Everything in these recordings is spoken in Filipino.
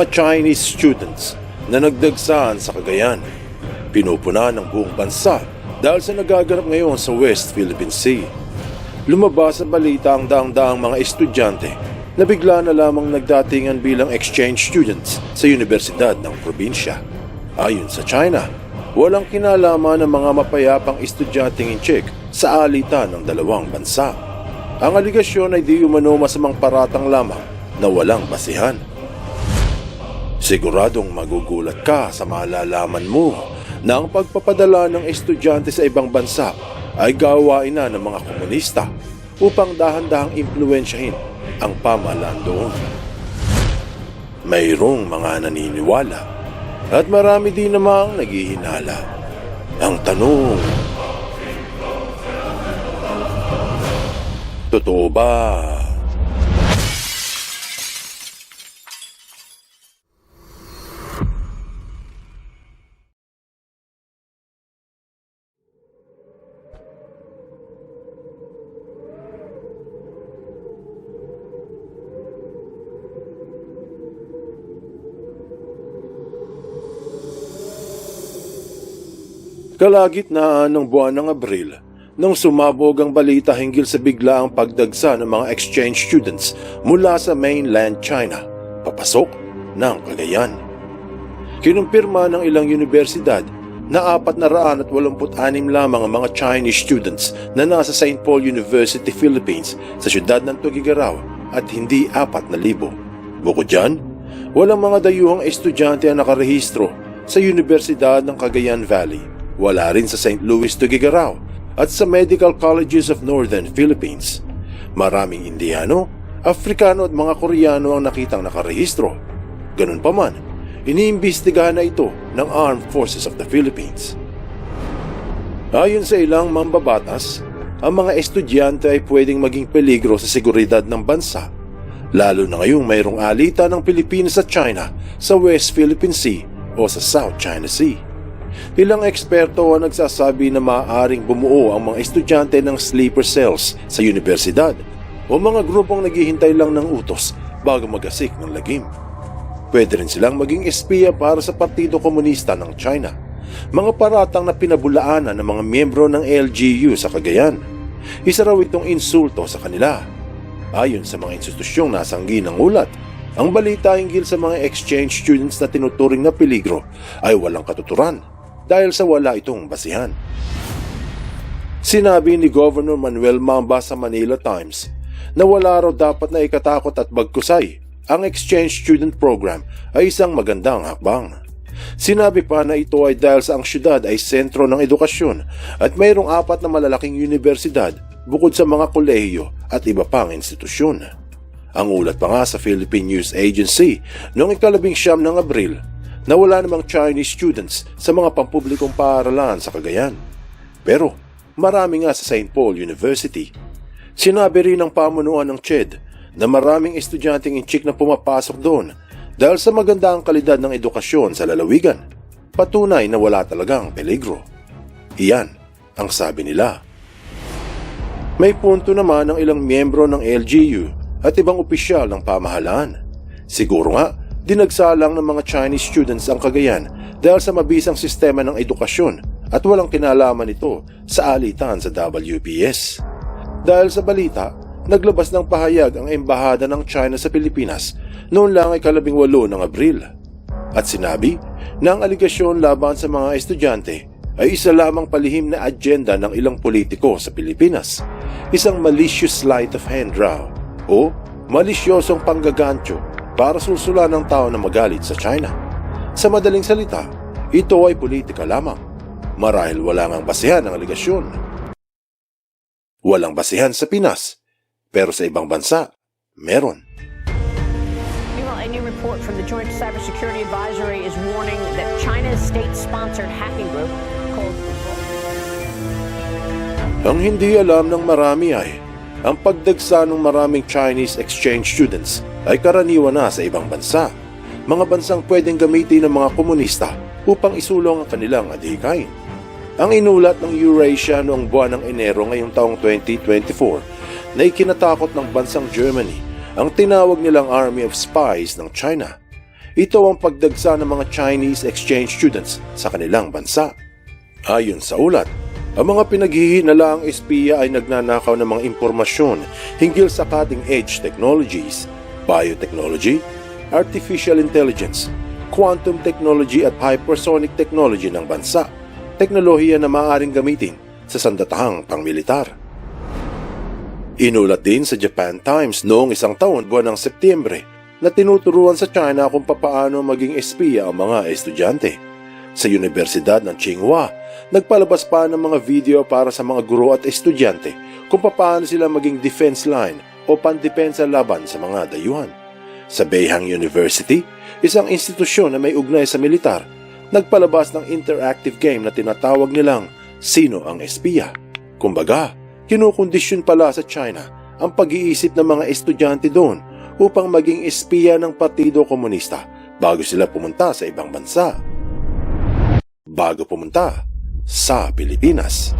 Mga Chinese students na nagdagsaan sa Cagayan. Pinupuna ng buong bansa dahil sa nagaganap ngayon sa West Philippine Sea. Lumabas sa balita ang daang-daang mga estudyante na bigla na lamang nagdatingan bilang exchange students sa universidad ng probinsya. Ayon sa China, walang kinalaman ng mga mapayapang estudyanteng Inchik sa alitan ng dalawang bansa. Ang aligasyon ay di umano masamang paratang lamang na walang basihan. Siguradong magugulat ka sa malalaman mo na ang pagpapadala ng estudyante sa ibang bansa ay gawain na ng mga komunista upang dahan-dahang impluensyahin ang pamahalaan doon. Mayroong mga naniniwala at marami din namang naghihinala. Ang tanong, totoo ba? Kalagitnaan ng buwan ng Abril, nang sumabog ang balita hinggil sa biglaang pagdagsa ng mga exchange students mula sa mainland China, papasok ng Cagayan. Kinumpirma ng ilang universidad na apat na raan at walumput anim lamang ang mga Chinese students na nasa St. Paul University, Philippines sa siyudad ng Tugigaraw at hindi apat na libo. Bukod dyan, walang mga dayuhang estudyante ang nakarehistro sa Universidad ng Cagayan Valley. Wala rin sa St. Louis, Tugigaraw at sa Medical Colleges of Northern Philippines. Maraming Indiano, Afrikano at mga Koreano ang nakitang nakarehistro. Ganun pa man, iniimbestigahan na ito ng Armed Forces of the Philippines. Ayon sa ilang mambabatas, ang mga estudyante ay pwedeng maging peligro sa seguridad ng bansa, lalo na ngayong mayroong alitan ng Pilipinas at China sa West Philippine Sea o sa South China Sea. Ilang eksperto ang nagsasabi na maaaring bumuo ang mga estudyante ng sleeper cells sa universidad o mga grupong naghihintay lang ng utos bago magasik ng lagim. Pwede rin silang maging espiya para sa Partido Komunista ng China. Mga paratang na pinabulaanan ng mga miyembro ng LGU sa Cagayan. Isa raw itong insulto sa kanila. Ayon sa mga institusyong nasanggi ng ulat, ang balita hinggil sa mga exchange students na tinuturing na peligro ay walang katuturan dahil sa wala itong basihan. Sinabi ni Governor Manuel Mamba sa Manila Times na wala raw dapat na ikatakot at bagkusay ang exchange student program ay isang magandang hakbang. Sinabi pa na ito ay dahil sa ang syudad ay sentro ng edukasyon at mayroong apat na malalaking universidad bukod sa mga kolehiyo at iba pang institusyon. Ang ulat pa nga sa Philippine News Agency noong ikalabing siyam ng Abril na wala namang Chinese students sa mga pampublikong paaralan sa Cagayan. Pero marami nga sa St. Paul University. Sinabi rin ng pamunuan ng CHED na maraming estudyanteng inchik na pumapasok doon dahil sa magandang kalidad ng edukasyon sa lalawigan. Patunay na wala talagang peligro. Iyan ang sabi nila. May punto naman ng ilang miyembro ng LGU at ibang opisyal ng pamahalaan. Siguro nga, dinagsalang ng mga Chinese students ang Cagayan dahil sa mabisang sistema ng edukasyon at walang kinalaman ito sa alitan sa WPS. Dahil sa balita, naglabas ng pahayag ang Embahada ng China sa Pilipinas noon lang ay kalabing walo ng Abril. At sinabi na ang aligasyon laban sa mga estudyante ay isa lamang palihim na agenda ng ilang politiko sa Pilipinas. Isang malicious sleight of hand raw o malisyosong panggagancho para susulan ng tao na magalit sa China. Sa madaling salita, ito ay politika lamang. Marahil wala ngang basihan ang aligasyon. Walang basihan sa Pinas, pero sa ibang bansa, meron. Meanwhile, a new report from the Joint Cybersecurity Advisory is warning that China's state-sponsored hacking group called Ang hindi alam ng marami ay, ang pagdagsa ng maraming Chinese exchange students ay karaniwan na sa ibang bansa. Mga bansang pwedeng gamitin ng mga komunista upang isulong ang kanilang adhikain. Ang inulat ng Eurasia noong buwan ng Enero ngayong taong 2024 na ikinatakot ng bansang Germany ang tinawag nilang Army of Spies ng China. Ito ang pagdagsa ng mga Chinese exchange students sa kanilang bansa. Ayon sa ulat, ang mga pinaghihinalaang espiya ay nagnanakaw ng mga impormasyon hinggil sa cutting-edge technologies, biotechnology, artificial intelligence, quantum technology at hypersonic technology ng bansa, teknolohiya na maaaring gamitin sa sandatahang pangmilitar. Inulat din sa Japan Times noong isang taon buwan ng Setyembre na tinuturuan sa China kung papaano maging espiya ang mga estudyante. Sa Universidad ng Tsinghua, nagpalabas pa ng mga video para sa mga guro at estudyante kung papaano sila maging defense line o pandepensa laban sa mga dayuhan. Sa Beihang University, isang institusyon na may ugnay sa militar, nagpalabas ng interactive game na tinatawag nilang Sino ang Espiya? Kumbaga, kinukondisyon pala sa China ang pag-iisip ng mga estudyante doon upang maging espiya ng Partido Komunista bago sila pumunta sa ibang bansa. Bago pumunta sa Pilipinas.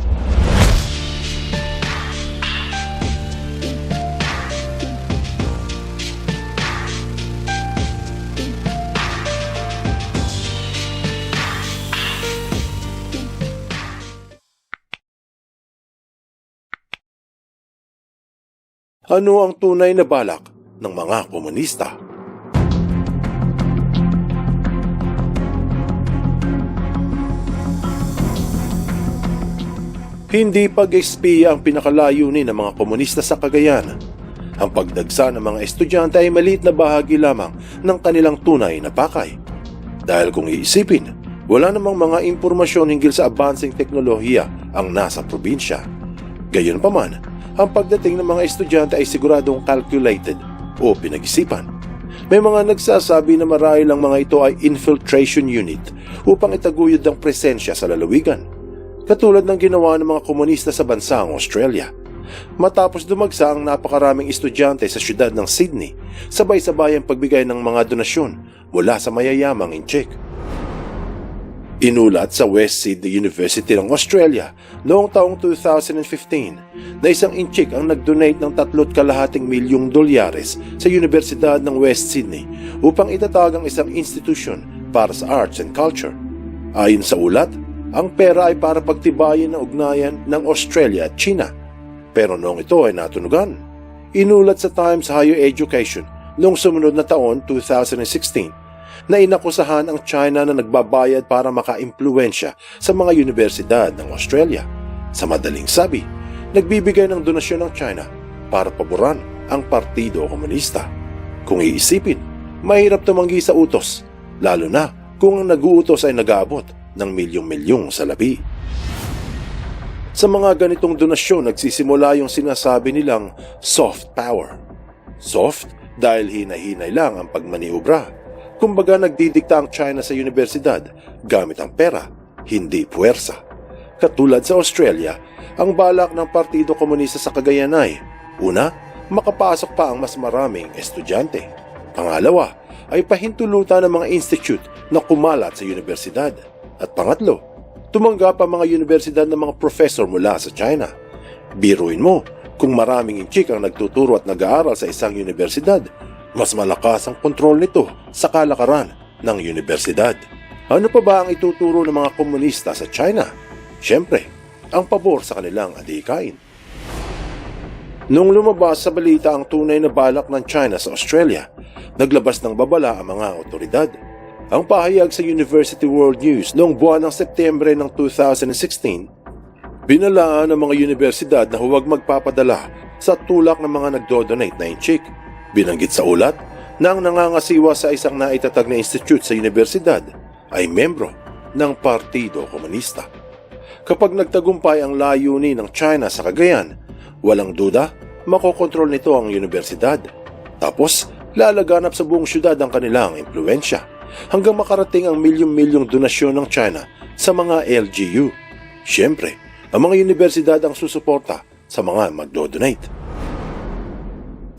Ano ang tunay na balak ng mga komunista? Hindi pag-espiya ang pinakalayunin ng mga komunista sa Cagayan. Ang pagdagsa ng mga estudyante ay maliit na bahagi lamang ng kanilang tunay na pakay. Dahil kung iisipin, wala namang mga impormasyon hinggil sa advancing teknolohiya ang nasa probinsya. Gayunpaman, ang pagdating ng mga estudyante ay siguradong calculated o pinag-isipan. May mga nagsasabi na marahil ang mga ito ay infiltration unit upang itaguyod ang presensya sa lalawigan. Katulad ng ginawa ng mga komunista sa bansang Australia. Matapos dumagsa ang napakaraming estudyante sa syudad ng Sydney, sabay-sabay ang pagbigay ng mga donasyon mula sa mayayamang incheck. Inulat sa West Sydney University ng Australia noong taong 2015 na isang inchik ang nag-donate ng tatlot kalahating milyong dolyares sa Universidad ng West Sydney upang itatag ang isang institution para sa arts and culture. Ayon sa ulat, ang pera ay para pagtibayin ang ugnayan ng Australia at China. Pero noong ito ay natunugan. Inulat sa Times Higher Education noong sumunod na taon 2016 na inakusahan ang China na nagbabayad para makaimpluensya sa mga universidad ng Australia. Sa madaling sabi, nagbibigay ng donasyon ng China para paboran ang Partido Komunista. Kung iisipin, mahirap tumanggi sa utos, lalo na kung ang nag-uutos ay nag-aabot ng milyong-milyong salapi. Sa mga ganitong donasyon, nagsisimula yung sinasabi nilang soft power. Soft dahil hinay-hinay lang ang pagmaniobra Kumbaga nagdidikta ang China sa universidad gamit ang pera, hindi puwersa. Katulad sa Australia, ang balak ng Partido Komunista sa Cagayan ay, una, makapasok pa ang mas maraming estudyante. Pangalawa, ay pahintulutan ng mga institute na kumalat sa universidad. At pangatlo, tumanggap ang mga universidad ng mga professor mula sa China. Biruin mo, kung maraming inchik ang nagtuturo at nag-aaral sa isang universidad, mas malakas ang kontrol nito sa kalakaran ng universidad. Ano pa ba ang ituturo ng mga komunista sa China? Siyempre, ang pabor sa kanilang adikain. Nung lumabas sa balita ang tunay na balak ng China sa Australia, naglabas ng babala ang mga otoridad. Ang pahayag sa University World News noong buwan ng Setyembre ng 2016, binalaan ng mga universidad na huwag magpapadala sa tulak ng mga nagdo-donate na inchik Binanggit sa ulat na ang nangangasiwa sa isang naitatag na institute sa universidad ay membro ng Partido Komunista. Kapag nagtagumpay ang layunin ng China sa Cagayan, walang duda, makokontrol nito ang universidad. Tapos, lalaganap sa buong syudad ang kanilang impluensya hanggang makarating ang milyong-milyong donasyon ng China sa mga LGU. Siyempre, ang mga universidad ang susuporta sa mga magdo-donate.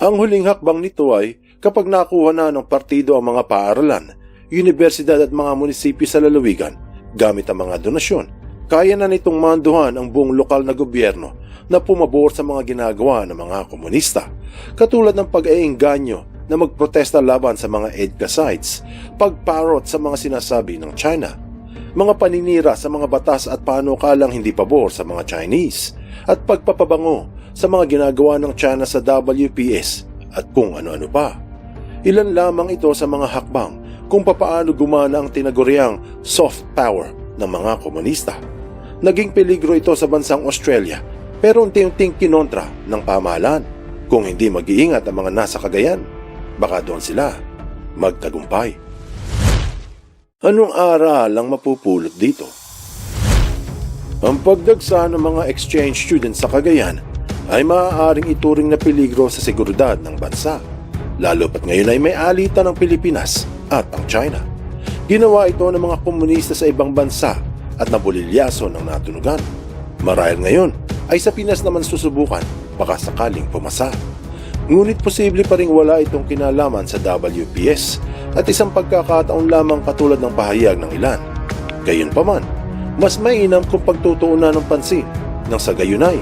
Ang huling hakbang nito ay kapag nakuha na ng partido ang mga paaralan, universidad at mga munisipyo sa lalawigan gamit ang mga donasyon, kaya na nitong manduhan ang buong lokal na gobyerno na pumabor sa mga ginagawa ng mga komunista, katulad ng pag-eengganyo na magprotesta laban sa mga EDCA sites, pagparot sa mga sinasabi ng China, mga paninira sa mga batas at panukalang hindi pabor sa mga Chinese, at pagpapabango sa mga ginagawa ng China sa WPS at kung ano-ano pa. Ilan lamang ito sa mga hakbang kung papaano gumana ang tinaguriang soft power ng mga komunista. Naging peligro ito sa bansang Australia pero unti-unting kinontra ng pamahalaan. Kung hindi mag-iingat ang mga nasa Cagayan, baka doon sila magtagumpay. Anong aral ang mapupulot dito? Ang pagdagsa ng mga exchange students sa Cagayan ay maaaring ituring na peligro sa seguridad ng bansa, lalo pat ngayon ay may alitan ng Pilipinas at ang China. Ginawa ito ng mga komunista sa ibang bansa at nabulilyaso ng natunugan. Marahil ngayon ay sa Pinas naman susubukan baka sakaling pumasa. Ngunit posible pa rin wala itong kinalaman sa WPS at isang pagkakataon lamang katulad ng pahayag ng ilan. Gayunpaman, mas mainam kung pagtutuunan ng pansin nang sa gayon ay